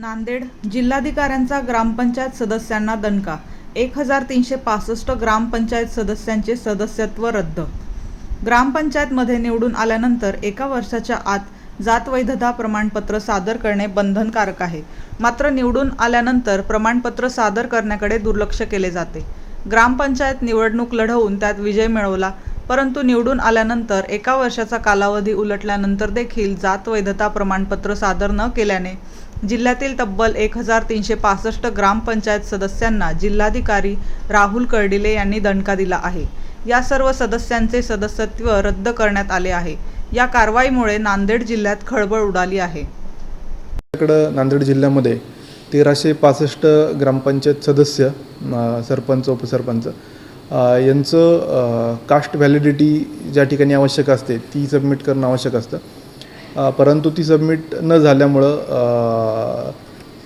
नांदेड जिल्हाधिकाऱ्यांचा ग्रामपंचायत सदस्यांना दणका. एक हजार तीनशे पासष्ट ग्रामपंचायत सदस्यांचे सदस्यत्व रद्द. ग्रामपंचायतमध्ये निवडून आल्यानंतर एका वर्षाच्या आत जात वैधता प्रमाणपत्र सादर करणे बंधनकारक आहे. मात्र निवडून आल्यानंतर प्रमाणपत्र सादर करण्याकडे दुर्लक्ष केले जाते. ग्रामपंचायत निवडणूक लढवून त्यात विजय मिळवला परंतु निवडून आल्यानंतर एका वर्षाचा कालावधी उलटल्यानंतर देखील जात वैधता प्रमाणपत्र सादर न केल्याने जिल्ह्यातील तब्बल एक हजार तीनशे पासष्ट ग्रामपंचायत सदस्यांना जिल्हाधिकारी राहुल कर्डिले यांनी दणका दिला आहे. या सर्व सदस्यांचे सदस्यत्व रद्द करण्यात आले आहे. या कारवाईमुळे नांदेड जिल्ह्यात खळबळ उडाली आहे. नांदेड जिल्ह्यामध्ये तेराशे पासष्ट ग्रामपंचायत सदस्य सरपंच उपसरपंच यांचं कास्ट व्हॅलिडिटी ज्या ठिकाणी आवश्यक असते ती सबमिट करणं आवश्यक असतं. परंतु ती सबमिट न झाल्यामुळं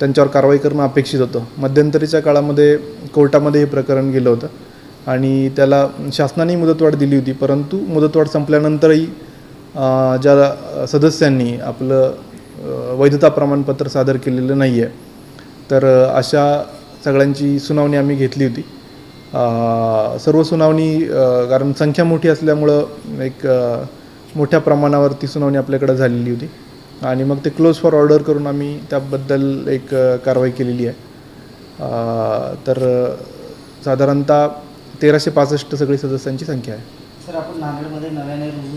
त्यांच्यावर कारवाई करणं अपेक्षित होतं. मध्यंतरीच्या काळामध्ये कोर्टामध्ये हे प्रकरण गेलं होतं आणि त्याला शासनाने मुदतवाढ दिली होती. परंतु मुदतवाढ संपल्यानंतरही ज्या सदस्यांनी आपलं वैधता प्रमाणपत्र सादर केलेलं नाही आहे तर अशा सगळ्यांची सुनावणी आम्ही घेतली होती. सर्व सुनावणी कारण संख्या मोठी असल्यामुळं एक मोठ्या प्रमाणावर ती सुनावणी आपल्याकडं झालेली होती. आणि मग ते क्लोज फॉर ऑर्डर करून आम्ही त्याबद्दल एक कारवाई केलेली आहे. तर साधारणतः तेराशे पासष्ट सगळी सदस्यांची संख्या आहे. सर आपण नांदेडमध्ये नव्याने